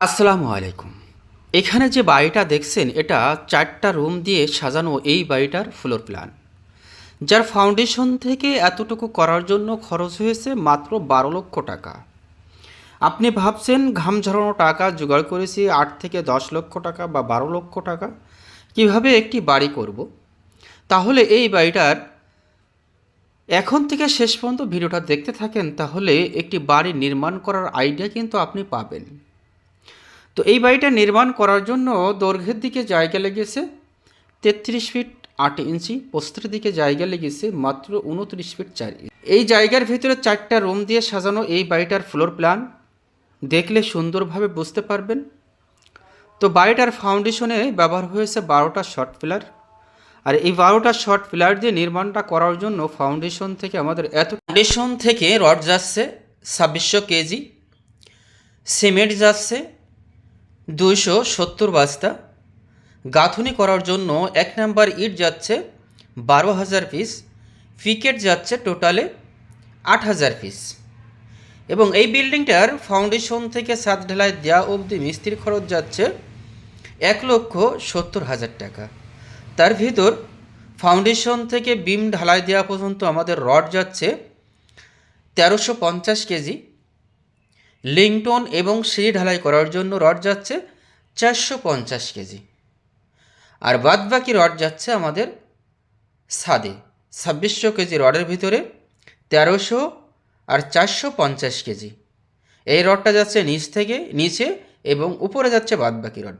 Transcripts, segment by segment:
আসসালামু আলাইকুম। এখানে যে বাড়িটা দেখছেন, এটা চারটা রুম দিয়ে সাজানো এই বাড়িটার ফ্লোর প্ল্যান যার ফাউন্ডেশন থেকে এতটুকু করার জন্য খরচ হয়েছে মাত্র বারো লক্ষ টাকা। আপনি ভাবছেন, ঘাম ঝরানো টাকা, জোগাড় করেছি আট থেকে দশ লক্ষ টাকা বা বারো লক্ষ টাকা, কীভাবে একটি বাড়ি করব? তাহলে এই বাড়িটার এখন থেকে শেষ পর্যন্ত ভিডিওটা দেখতে থাকেন, তাহলে একটি বাড়ি নির্মাণ করার আইডিয়া কিন্তু আপনি পাবেন। তো এই বাড়িটা নির্মাণ করার জন্য দৈর্ঘ্যের দিকে জায়গা লেগেছে তেত্রিশ ফিট আট ইঞ্চি পোস্তের দিকে জায়গা লেগেছে মাত্র উনত্রিশ ফিট চার ইঞ্চি। এই জায়গার ভিতরে চারটা রুম দিয়ে সাজানো এই বাড়িটার ফ্লোর প্ল্যান, দেখলে সুন্দরভাবে বুঝতে পারবেন। তো বাড়িটার ফাউন্ডেশনে ব্যবহার হয়েছে বারোটা শর্ট পিলার। আর এই বারোটা শর্ট পিলার দিয়ে নির্মাণটা করার জন্য ফাউন্ডেশন থেকে আমাদের এত ফাউন্ডেশন থেকে রড যাচ্ছে, ছাব্বিশশো কেজি। সিমেন্ট যাচ্ছে দুইশো সত্তর বস্তা গাঁথুনি করার জন্য এক নাম্বার ইট যাচ্ছে বারো হাজার পিস, ফিকেট যাচ্ছে টোটালে আট হাজার পিস। এবং এই বিল্ডিংটার ফাউন্ডেশন থেকে সাত ঢালাই দেওয়া অবধি মিস্ত্রির খরচ যাচ্ছে এক লক্ষ সত্তর হাজার টাকা। তার ভিতর ফাউন্ডেশন থেকে বিম ঢালাই দেওয়া পর্যন্ত আমাদের রড যাচ্ছে তেরোশো পঞ্চাশ কেজি। লিংটন এবং সিঁড়ি ঢালাই করার জন্য রড যাচ্ছে চারশো পঞ্চাশ কেজি। আর বাদবাকি রড যাচ্ছে আমাদের সাদে ছাব্বিশশো কেজি রডের ভিতরে তেরোশো আর চারশো পঞ্চাশ কেজি। এই রডটা যাচ্ছে নিচ থেকে নিচে এবং উপরে যাচ্ছে বাদবাকি রড।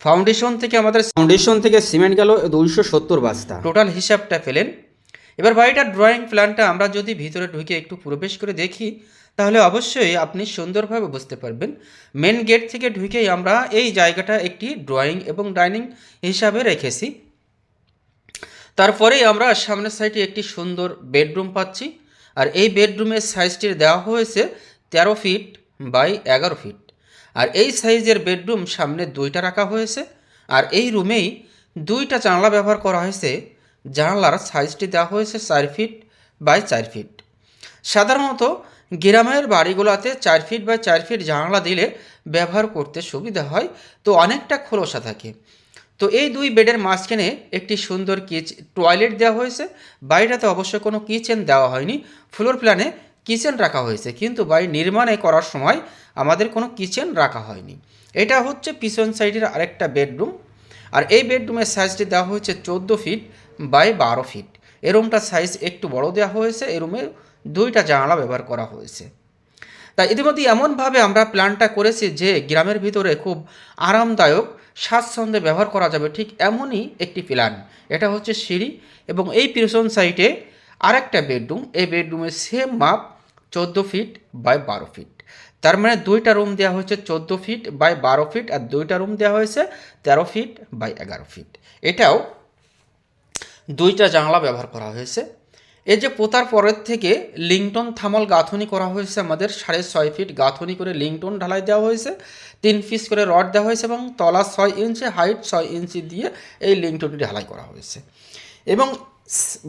ফাউন্ডেশন থেকে আমাদের ফাউন্ডেশন থেকে সিমেন্ট গেল দুইশো সত্তর বস্তা। টোটাল হিসাবটা ফেলেন এবার বাড়িটার ড্রয়িং প্ল্যানটা আমরা যদি ভিতরে ঢুকে একটু প্রবেশ করে দেখি তাহলে অবশ্যই আপনি সুন্দরভাবে বুঝতে পারবেন। মেন গেট থেকে ঢুকেই আমরা এই জায়গাটা একটি ড্রয়িং এবং ডাইনিং হিসাবে রেখেছি। তারপরেই আমরা সামনের সাইডে একটি সুন্দর বেডরুম পাচ্ছি। আর এই বেডরুমের সাইজটির দেওয়া হয়েছে তেরো ফিট বাই এগারো ফিট আর এই সাইজের বেডরুম সামনে দুইটা রাখা হয়েছে। আর এই রুমেই দুইটা জানলা ব্যবহার করা হয়েছে। জানলার সাইজটি দেওয়া হয়েছে চার ফিট বাই চার ফিট সাধারণত গ্রামের বাড়িগুলোতে চার ফিট বা চার ফিট জানলা দিলে ব্যবহার করতে সুবিধা হয়, তো অনেকটা খোলসা থাকে। তো এই দুই বেডের মাঝখানে একটি সুন্দর কিচ টয়লেট দেওয়া হয়েছে। বাড়িটাতে অবশ্য কোনো কিচেন দেওয়া হয়নি। ফ্লোর প্ল্যানে কিচেন রাখা হয়েছে। কিন্তু বাড়ি নির্মাণে করার সময় আমাদের কোনো কিচেন রাখা হয়নি। এটা হচ্ছে পিছন সাইডের আরেকটা বেডরুম আর এই বেডরুমের সাইজটি দেওয়া হয়েছে চোদ্দ ফিট বাই বারো ফিট এই রুমটার সাইজ একটু বড় দেওয়া হয়েছে। রুমে দুইটা জানালা ব্যবহার করা হয়েছে। তাই ইতিমধ্যে এমনভাবে আমরা প্ল্যানটা করেছি যে গ্রামের ভিতরে খুব আরামদায়ক স্বাচ্ছন্দ্যে ব্যবহার করা যাবে, ঠিক এমনই একটি প্ল্যান। এটা হচ্ছে সিঁড়ি এবং এই পিরসন সাইডে আরেকটা বেডরুম। এই বেডরুমের সেম মাপ চোদ্দ ফিট বাই বারো ফিট। তার মানে দুইটা রুম দেওয়া হয়েছে চোদ্দ ফিট বাই বারো ফিট আর দুইটা রুম দেওয়া হয়েছে তেরো ফিট বাই এগারো ফিট। এটাও দুইটা জানলা ব্যবহার করা হয়েছে। এই যে পোতার পরের থেকে লিংটন থামল গাঁথনি করা হয়েছে আমাদের, সাড়ে ছয় ফিট গাঁথনি করে লিংটন ঢালাই দেওয়া হয়েছে, তিন পিস করে রড দেওয়া হয়েছে এবং তলা ছয় ইঞ্চি, হাইট ছয় ইঞ্চি দিয়ে এই লিংটনটি ঢালাই করা হয়েছে। এবং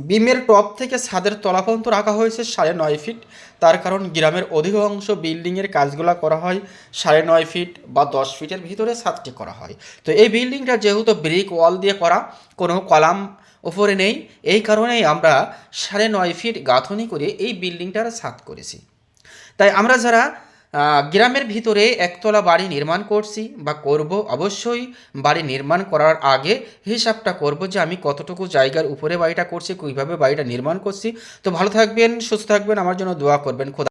বিমের টপ থেকে ছাদের তলা পর্যন্ত রাখা হয়েছে সাড়ে নয় ফিট। তার কারণ গ্রামের অধিকাংশ বিল্ডিংয়ের কাজগুলো করা হয় সাড়ে নয় ফিট বা দশ ফিটের ভিতরে ছাদটি করা হয়। তো এই বিল্ডিংটা যেহেতু ব্রিক ওয়াল দিয়ে করা, কোনো কলাম ওপরে নেই। এই কারণেই আমরা সাড়ে নয় ফিট গাঁথনি করে এই বিল্ডিংটার ছাদ করেছি। তাই আমরা যারা গ্রামের ভিতরে একতলা বাড়ি নির্মাণ করছি বা করব, অবশ্যই বাড়ি নির্মাণ করার আগে হিসাবটা করব যে আমি কতটুকু জায়গার উপরে বাড়িটা করছি, কীভাবে বাড়িটা নির্মাণ করছি। তো ভালো থাকবেন, সুস্থ থাকবেন, আমার জন্য দোয়া করবেন। খোদা